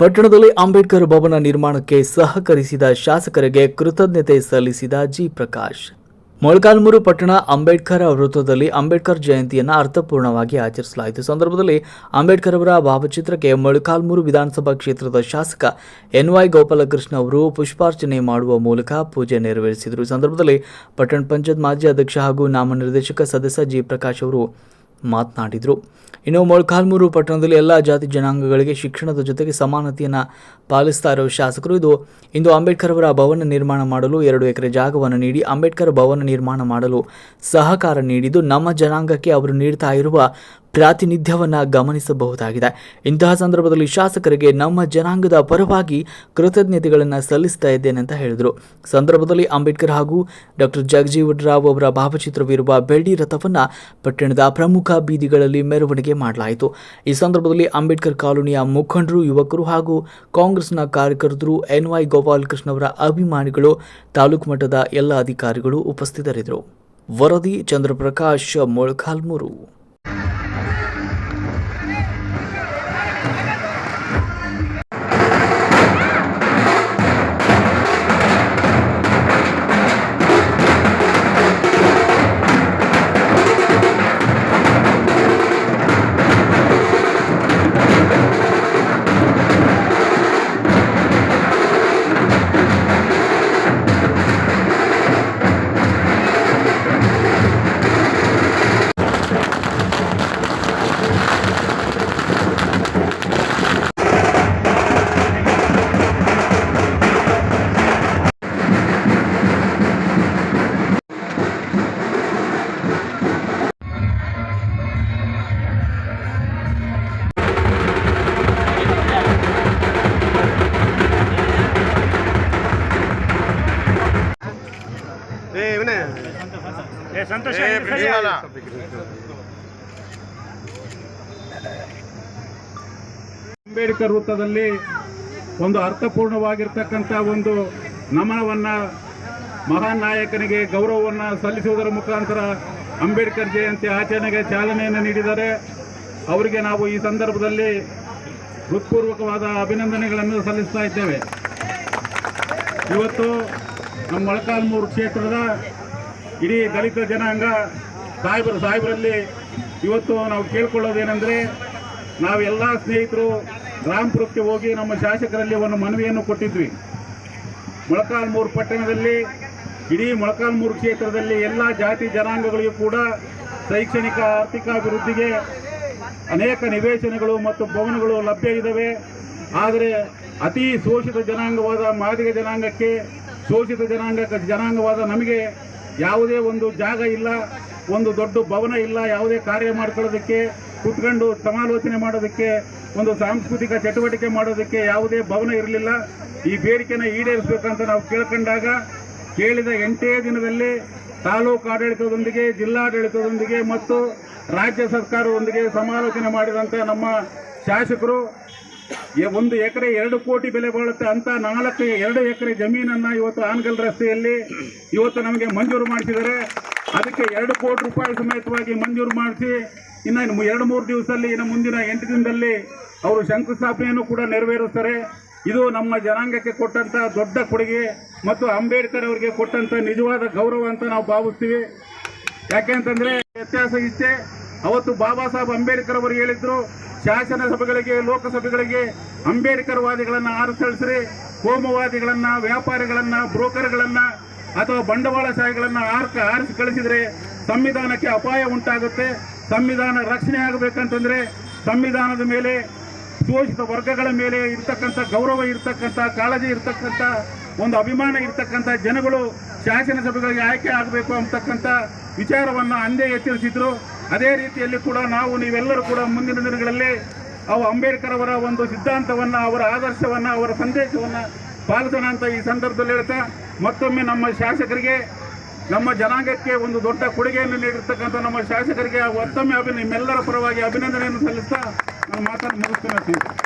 ಪಟ್ಟಣದಲ್ಲಿ ಅಂಬೇಡ್ಕರ್ ಭವನ ನಿರ್ಮಾಣಕ್ಕೆ ಸಹಕರಿಸಿದ ಶಾಸಕರಿಗೆ ಕೃತಜ್ಞತೆ ಸಲ್ಲಿಸಿದ ಜಿ ಪ್ರಕಾಶ್. ಮೊಳಕಾಲ್ಮೂರು ಪಟ್ಟಣ ಅಂಬೇಡ್ಕರ್ ವೃತ್ತದಲ್ಲಿ ಅಂಬೇಡ್ಕರ್ ಜಯಂತಿಯನ್ನು ಅರ್ಥಪೂರ್ಣವಾಗಿ ಆಚರಿಸಲಾಯಿತು. ಸಂದರ್ಭದಲ್ಲಿ ಅಂಬೇಡ್ಕರ್ ಅವರ ಭಾವಚಿತ್ರಕ್ಕೆ ಮೊಳಕಾಲ್ಮೂರು ವಿಧಾನಸಭಾ ಕ್ಷೇತ್ರದ ಶಾಸಕ ಎನ್ ವೈ ಗೋಪಾಲಕೃಷ್ಣ ಅವರು ಪುಷ್ಪಾರ್ಚನೆ ಮಾಡುವ ಮೂಲಕ ಪೂಜೆ ನೆರವೇರಿಸಿದರು. ಸಂದರ್ಭದಲ್ಲಿ ಪಟ್ಟಣ ಪಂಚಾಯತ್ ಮಾಜಿ ಅಧ್ಯಕ್ಷ ಹಾಗೂ ನಾಮನಿರ್ದೇಶಕ ಸದಸ್ಯ ಜಿ ಪ್ರಕಾಶ್ ಅವರು ಮಾತನಾಡಿದರು. ಇನ್ನು ಮೊಳಕಾಲ್ಮೂರು ಪಟ್ಟಣದಲ್ಲಿ ಎಲ್ಲ ಜಾತಿ ಜನಾಂಗಗಳಿಗೆ ಶಿಕ್ಷಣದ ಜೊತೆಗೆ ಸಮಾನತೆಯನ್ನು ಪಾಲಿಸ್ತಾ ಇರುವ ಶಾಸಕರು. ಇದು ಇಂದು ಅಂಬೇಡ್ಕರ್ ಅವರ ಭವನ ನಿರ್ಮಾಣ ಮಾಡಲು ಎರಡು ಎಕರೆ ಜಾಗವನ್ನು ನೀಡಿ ಅಂಬೇಡ್ಕರ್ ಭವನ ನಿರ್ಮಾಣ ಮಾಡಲು ಸಹಕಾರ ನೀಡಿದ್ದು. ನಮ್ಮ ಜನಾಂಗಕ್ಕೆ ಅವರು ನೀಡ್ತಾ ಇರುವ ಪ್ರಾತಿನಿಧ್ಯವನ್ನು ಗಮನಿಸಬಹುದಾಗಿದೆ. ಇಂತಹ ಸಂದರ್ಭದಲ್ಲಿ ಶಾಸಕರಿಗೆ ನಮ್ಮ ಜನಾಂಗದ ಪರವಾಗಿ ಕೃತಜ್ಞತೆಗಳನ್ನು ಸಲ್ಲಿಸ್ತಾ ಇದ್ದೇನೆ ಅಂತ ಹೇಳಿದರು. ಸಂದರ್ಭದಲ್ಲಿ ಅಂಬೇಡ್ಕರ್ ಹಾಗೂ ಡಾಕ್ಟರ್ ಜಗಜೀವನ್ ರಾವ್ ಅವರ ಭಾವಚಿತ್ರವಿರುವ ಬೆಳ್ಳಿ ರಥವನ್ನು ಪಟ್ಟಣದ ಪ್ರಮುಖ ಬೀದಿಗಳಲ್ಲಿ ಮೆರವಣಿಗೆ ಮಾಡಲಾಯಿತು. ಈ ಸಂದರ್ಭದಲ್ಲಿ ಅಂಬೇಡ್ಕರ್ ಕಾಲೋನಿಯ ಮುಖಂಡರು, ಯುವಕರು ಹಾಗೂ ಕಾಂಗ್ರೆಸ್ನ ಕಾರ್ಯಕರ್ತರು ಎನ್ ವೈ ಗೋಪಾಲಕೃಷ್ಣ ಅವರ ಅಭಿಮಾನಿಗಳು, ತಾಲೂಕು ಮಟ್ಟದ ಎಲ್ಲ ಅಧಿಕಾರಿಗಳು ಉಪಸ್ಥಿತರಿದ್ದರು. ವರದಿ ಚಂದ್ರಪ್ರಕಾಶ್, ಮೊಳಕಾಲ್ಮೂರು. ಸಂತೋಷ. ಅಂಬೇಡ್ಕರ್ ವೃತ್ತದಲ್ಲಿ ಒಂದು ಅರ್ಥಪೂರ್ಣವಾಗಿರ್ತಕ್ಕಂಥ ಒಂದು ನಮನವನ್ನ ಮಹಾನ್ ನಾಯಕನಿಗೆ ಗೌರವವನ್ನ ಸಲ್ಲಿಸುವುದರ ಮುಖಾಂತರ ಅಂಬೇಡ್ಕರ್ ಜಯಂತಿ ಆಚರಣೆಗೆ ಚಾಲನೆಯನ್ನು ನೀಡಿದ್ದಾರೆ ಅವರಿಗೆ ನಾವು ಈ ಸಂದರ್ಭದಲ್ಲಿ ಹೃತ್ಪೂರ್ವಕವಾದ ಅಭಿನಂದನೆಗಳನ್ನು ಸಲ್ಲಿಸ್ತಾ ಇದ್ದೇವೆ ಇವತ್ತು ನಮ್ಮ ಮೊಳಕಾಲ್ಮೂರು ಕ್ಷೇತ್ರದ ಇಡೀ ದಲಿತ ಜನಾಂಗ ಸಾಹೇಬರು ಸಾಹೇಬರಲ್ಲಿ ಇವತ್ತು ನಾವು ಕೇಳ್ಕೊಳ್ಳೋದೇನೆಂದರೆ ನಾವೆಲ್ಲ ಸ್ನೇಹಿತರು ರಾಮ್ಪುರಕ್ಕೆ ಹೋಗಿ ನಮ್ಮ ಶಾಸಕರಲ್ಲಿ ಒಂದು ಮನವಿಯನ್ನು ಕೊಟ್ಟಿದ್ವಿ. ಮೊಳಕಾಲ್ಮೂರು ಪಟ್ಟಣದಲ್ಲಿ, ಇಡೀ ಮೊಳಕಾಲ್ಮೂರು ಕ್ಷೇತ್ರದಲ್ಲಿ ಎಲ್ಲ ಜಾತಿ ಜನಾಂಗಗಳಿಗೂ ಕೂಡ ಶೈಕ್ಷಣಿಕ, ಆರ್ಥಿಕ ಅಭಿವೃದ್ಧಿಗೆ ಅನೇಕ ನಿವೇಶನಗಳು ಮತ್ತು ಭವನಗಳು ಲಭ್ಯ ಇದ್ದಾವೆ. ಆದರೆ ಅತಿ ಶೋಷಿತ ಜನಾಂಗವಾದ ಮಾದಿಗ ಜನಾಂಗಕ್ಕೆ, ಶೋಷಿತ ಜನಾಂಗ ಜನಾಂಗವಾದ ನಮಗೆ ಯಾವುದೇ ಒಂದು ಜಾಗ ಇಲ್ಲ, ಒಂದು ದೊಡ್ಡ ಭವನ ಇಲ್ಲ, ಯಾವುದೇ ಕಾರ್ಯ ಮಾಡ್ಕೊಳ್ಳೋದಕ್ಕೆ, ಕುತ್ಕೊಂಡು ಸಮಾಲೋಚನೆ ಮಾಡೋದಕ್ಕೆ, ಒಂದು ಸಾಂಸ್ಕೃತಿಕ ಚಟುವಟಿಕೆ ಮಾಡೋದಕ್ಕೆ ಯಾವುದೇ ಭವನ ಇರಲಿಲ್ಲ. ಈ ಬೇಡಿಕೆನ ಈಡೇರಿಸಬೇಕಂತ ನಾವು ಕೇಳ್ಕೊಂಡಾಗ ಕೇಳಿದ ಎಂಟೇ ದಿನದಲ್ಲಿ ತಾಲೂಕು ಆಡಳಿತದೊಂದಿಗೆ, ಜಿಲ್ಲಾಡಳಿತದೊಂದಿಗೆ ಮತ್ತು ರಾಜ್ಯ ಸರ್ಕಾರದೊಂದಿಗೆ ಸಮಾಲೋಚನೆ ಮಾಡಿದಂಥ ನಮ್ಮ ಶಾಸಕರು ಒಂದು ಎಕರೆ ಎರಡು ಕೋಟಿ ಬೆಲೆ ಬಾಳುತ್ತೆ ಅಂತ ನಾಲ್ಕು ಎರಡು ಎಕರೆ ಜಮೀನನ್ನ ಇವತ್ತು ಆನ್ಗಲ್ ರಸ್ತೆಯಲ್ಲಿ ಇವತ್ತು ನಮಗೆ ಮಂಜೂರು ಮಾಡಿಸಿದರೆ ಅದಕ್ಕೆ ಎರಡು ಕೋಟಿ ರೂಪಾಯಿ ಸಮೇತವಾಗಿ ಮಂಜೂರು ಮಾಡಿಸಿ ಇನ್ನು ಎರಡು ಮೂರು ದಿವಸದಲ್ಲಿ ಇನ್ನು ಮುಂದಿನ ಎಂಟು ದಿನದಲ್ಲಿ ಅವರು ಶಂಕುಸ್ಥಾಪನೆಯನ್ನು ಕೂಡ ನೆರವೇರಿಸ್ತಾರೆ. ಇದು ನಮ್ಮ ಜನಾಂಗಕ್ಕೆ ಕೊಟ್ಟಂಥ ದೊಡ್ಡ ಕೊಡುಗೆ ಮತ್ತು ಅಂಬೇಡ್ಕರ್ ಅವರಿಗೆ ಕೊಟ್ಟಂತ ನಿಜವಾದ ಗೌರವ ಅಂತ ನಾವು ಭಾವಿಸ್ತೀವಿ. ಯಾಕೆ ಅಂತಂದ್ರೆ ವ್ಯತ್ಯಾಸ ಇಷ್ಟೇ. ಅವತ್ತು ಬಾಬಾ ಸಾಹೇಬ್ ಅಂಬೇಡ್ಕರ್ ಅವರು ಹೇಳಿದ್ರು ಶಾಸನ ಸಭೆಗಳಿಗೆ ಲೋಕಸಭೆಗಳಿಗೆ ಅಂಬೇಡ್ಕರ್ ವಾದಿಗಳನ್ನ ಆರಿಸಳಿಸ್ರಿ ಕೋಮುವಾದಿಗಳನ್ನ, ವ್ಯಾಪಾರಿಗಳನ್ನ, ಬ್ರೋಕರ್ಗಳನ್ನ ಅಥವಾ ಬಂಡವಾಳಶಾಹಿಗಳನ್ನು ಆರ್ಕ ಆರಿಸಿ ಕಳಿಸಿದ್ರೆ ಸಂವಿಧಾನಕ್ಕೆ ಅಪಾಯ ಉಂಟಾಗುತ್ತೆ. ಸಂವಿಧಾನ ರಕ್ಷಣೆ ಆಗಬೇಕಂತಂದ್ರೆ ಸಂವಿಧಾನದ ಮೇಲೆ, ಶೋಷಿತ ವರ್ಗಗಳ ಮೇಲೆ ಇರ್ತಕ್ಕಂಥ ಗೌರವ ಇರ್ತಕ್ಕಂಥ, ಕಾಳಜಿ ಇರ್ತಕ್ಕಂಥ, ಒಂದು ಅಭಿಮಾನ ಇರ್ತಕ್ಕಂಥ ಜನಗಳು ಶಾಸನ ಸಭೆಗಳಿಗೆ ಆಯ್ಕೆ ಆಗಬೇಕು ಅಂತಕ್ಕಂಥ ವಿಚಾರವನ್ನು ಅಂದೇ ಎಚ್ಚರಿಸಿದ್ರು. ಅದೇ ರೀತಿಯಲ್ಲಿ ಕೂಡ ನಾವು ನೀವೆಲ್ಲರೂ ಕೂಡ ಮುಂದಿನ ದಿನಗಳಲ್ಲಿ ಅವು ಅಂಬೇಡ್ಕರ್ ಅವರ ಒಂದು ಸಿದ್ಧಾಂತವನ್ನು, ಅವರ ಆದರ್ಶವನ್ನು, ಅವರ ಸಂದೇಶವನ್ನು ಪಾಲಿಸೋಣ ಅಂತ ಈ ಸಂದರ್ಭದಲ್ಲಿ ಹೇಳ್ತಾ, ಮತ್ತೊಮ್ಮೆ ನಮ್ಮ ಶಾಸಕರಿಗೆ, ನಮ್ಮ ಜನಾಂಗಕ್ಕೆ ಒಂದು ದೊಡ್ಡ ಕೊಡುಗೆಯನ್ನು ನೀಡಿರ್ತಕ್ಕಂಥ ನಮ್ಮ ಶಾಸಕರಿಗೆ ಮತ್ತೊಮ್ಮೆ ಅಭಿ ನಿಮ್ಮೆಲ್ಲರ ಪರವಾಗಿ ಅಭಿನಂದನೆಯನ್ನು ಸಲ್ಲಿಸ್ತಾ, ನಾನು ಮಾತನ್ನು ಮುಗಿಸ್ತೇನೆ